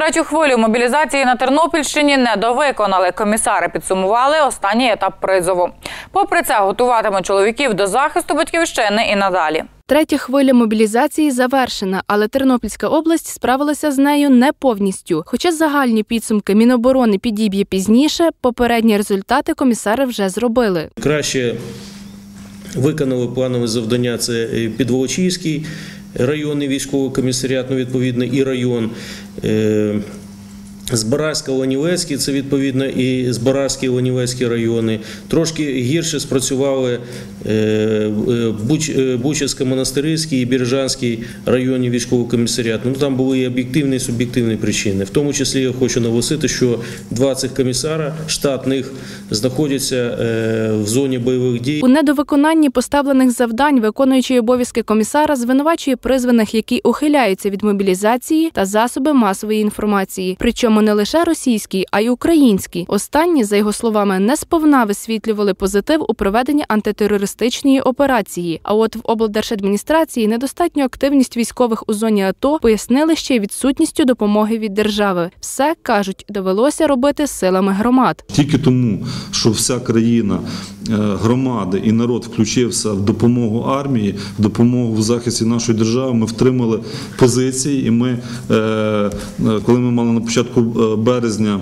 Третю хвилю мобілізації на Тернопільщині не довиконали. Комісари підсумували останній етап призову. Попри це, готуватимуть чоловіків до захисту батьківщини і надалі. Третя хвиля мобілізації завершена, але Тернопільська область справилася з нею не повністю. Хоча загальні підсумки Міноборони підіб'є пізніше, попередні результати комісари вже зробили. Краще виконали планове завдання. Це е, Підволочиський районний військовий комісаріат, ну, відповідно, і район. Е, Збаразька, Ланівецький, це відповідно і Збаразький, і Ланівецький райони. Трошки гірше спрацювали е, е, Буч, е, Бучацько-Монастирський і Біржанський районні військовий комісаріат. Ну там були і об'єктивні, і суб'єктивні причини. В тому числі я хочу наголосити, що два цих комісара штатних знаходяться в зоні бойових дій. У недовиконанні поставлених завдань виконуючий обов'язки комісара звинувачує призваних, які ухиляються від мобілізації та засоби масової інформації. Причому не лише російські, а й українські. Останні, за його словами, не сповна висвітлювали позитив у проведенні антитерористичної операції. А от в облдержадміністрації недостатню активність військових у зоні АТО пояснили ще й відсутністю допомоги від держави. Все кажуть, довелося робити силами громад. Тільки тому, що вся країна, громади і народ включився в допомогу армії, в допомогу в захисті нашої держави, ми втримали позиції. І ми, е, е, коли ми мали на початку е, березня.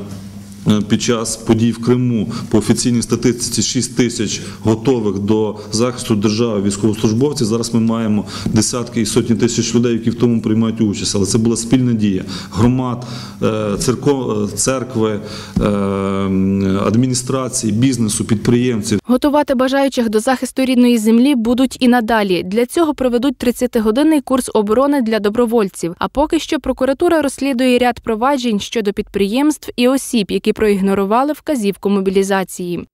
Е, Під час подій в Криму по офіційній статистиці 6 тисяч готових до захисту держави військовослужбовців. Зараз ми маємо десятки і сотні тисяч людей, які в тому приймають участь. Але це була спільна дія громад, е, е, церкви, адміністрації, бізнесу, підприємців. Готувати бажаючих до захисту рідної землі будуть і надалі. Для цього проведуть 30-годинний курс оборони для добровольців. А поки що прокуратура розслідує ряд проваджень щодо підприємств і осіб, які проігнорували вказівку мобілізації.